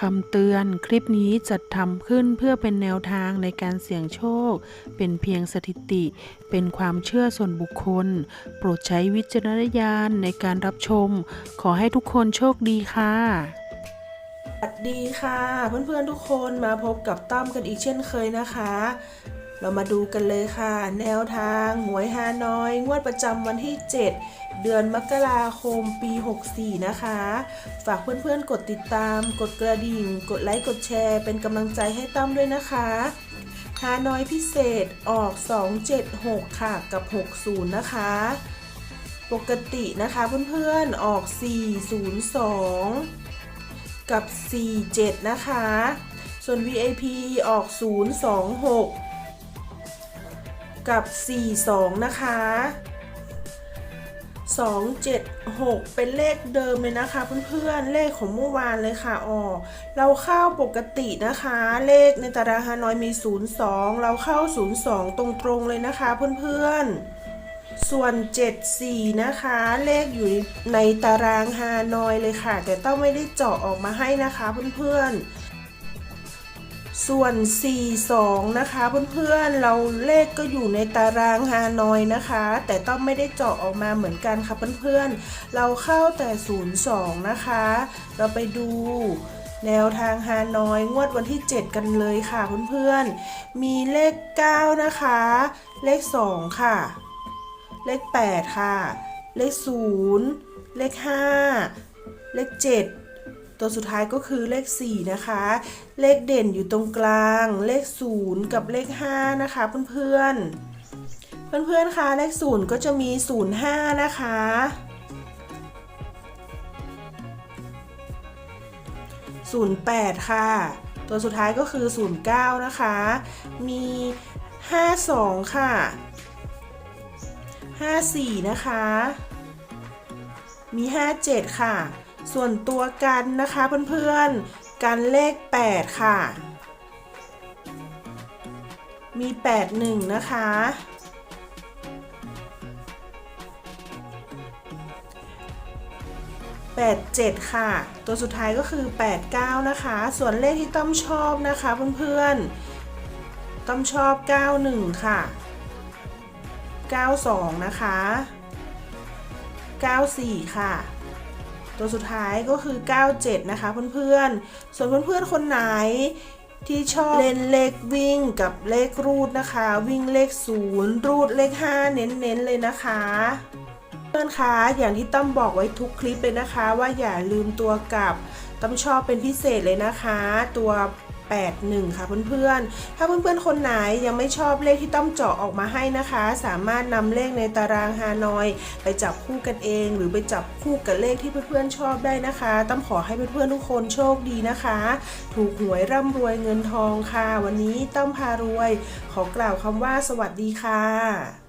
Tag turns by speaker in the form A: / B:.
A: คำเตือนคลิปนี้จัดทำขึ้นเพื่อเป็นแนวทางในการเสี่ยงโชค เป็นเพียงสถิติ เป็นความเชื่อส่วนบุคคล โปรดใช้วิจารณญาณในการรับชม ขอให้ทุกคนโชคดีค่ะ
B: สวัสดีค่ะ เพื่อนๆทุกคนมาพบกับตั้มกันอีกเช่นเคยนะคะ เรามาดูกันเลยค่ะ แนวทางหวยฮานอย งวดประจำวันที่ 7 เดือนมกราคมปี 64 นะคะ ฝากเพื่อนๆ กดติดตาม กดกระดิ่ง กดไลค์ กดแชร์ เป็นกำลังใจให้ตั้มด้วยนะคะฮานอยพิเศษออก 276 ค่ะ กับ 60 นะคะ ปกตินะคะเพื่อนๆ ออก 402 กับ 47 นะคะ ส่วน VIP ออก 026 กับ 42 นะคะ 276 เป็นเลขเดิมเลยนะคะเพื่อนๆ เลขของเมื่อวานเลยค่ะออเราเข้าปกตินะคะ เลขในตารางฮานอยมี 02 เราเข้า 02 ตรงๆเลยนะคะเพื่อนๆส่วน 74 นะคะ เลขอยู่ในตารางฮานอยเลยค่ะ แต่ต้องไม่ได้เจาะออกมาให้นะคะเพื่อนๆ ส่วน 42 นะคะ เพื่อนๆ เราเลขก็อยู่ในตารางฮานอยนะคะ แต่ต้องไม่ได้เจาะออกมาเหมือนกันค่ะเพื่อนๆ เราเข้าแต่ 02 นะคะ เราไปดูแนวทางฮานอยงวดวันที่ 7 กันเลยค่ะเพื่อนๆ มีเลข 9 นะคะ เลข 2 ค่ะ เลข 8 ค่ะ เลข 0 เลข 5 เลข 7 ตัวสุดท้ายก็คือเลข 4 นะคะ เลขเด่นอยู่ตรงกลาง เลข 0 กับเลข 5 นะคะเพื่อนๆ เพื่อนๆคะเลข 0 ก็จะมี 05 นะคะ 08 ค่ะ ตัวสุดท้ายก็คือ 09 นะคะ มี 52 ค่ะ 54 นะคะ มี 57 ค่ะ ส่วนตัวกันนะคะเพื่อนๆ กันเลข 8 ค่ะ มี 81 นะคะ 87 ค่ะ ตัวสุดท้ายก็คือ 89 นะคะ ส่วนเลขที่ต้อมชอบนะคะเพื่อนๆ ต้อมชอบ 91 ค่ะ 92 นะคะ 94 ค่ะ ตัวสุดท้ายก็คือ 97 นะคะเพื่อนๆ ส่วนเพื่อนๆ คนไหนที่ชอบเล่นเลขวิ่งกับเลขรูดนะคะ วิ่งเลข 0 รูดเลข 5 เน้นๆ เลยนะคะเพื่อนคะอย่างที่ต้อมบอกไว้ทุกคลิปเลยนะคะ ว่าอย่าลืมตัวกับต้อมชอบเป็นพิเศษเลยนะคะ ตัว 81 ค่ะเพื่อนๆ ถ้าเพื่อนๆ คนไหนยังไม่ชอบเลขที่ต้อมเจาะออกมาให้นะคะ สามารถนำเลขในตารางฮานอย ไปจับคู่กันเอง หรือไปจับคู่กับเลขที่เพื่อนๆชอบได้นะคะ ต้อมขอให้เพื่อนๆทุกคนโชคดีนะคะ ถูกหวยร่ำรวยเงินทองค่ะ วันนี้ต้อมพารวย ขอกล่าวคำว่าสวัสดีค่ะ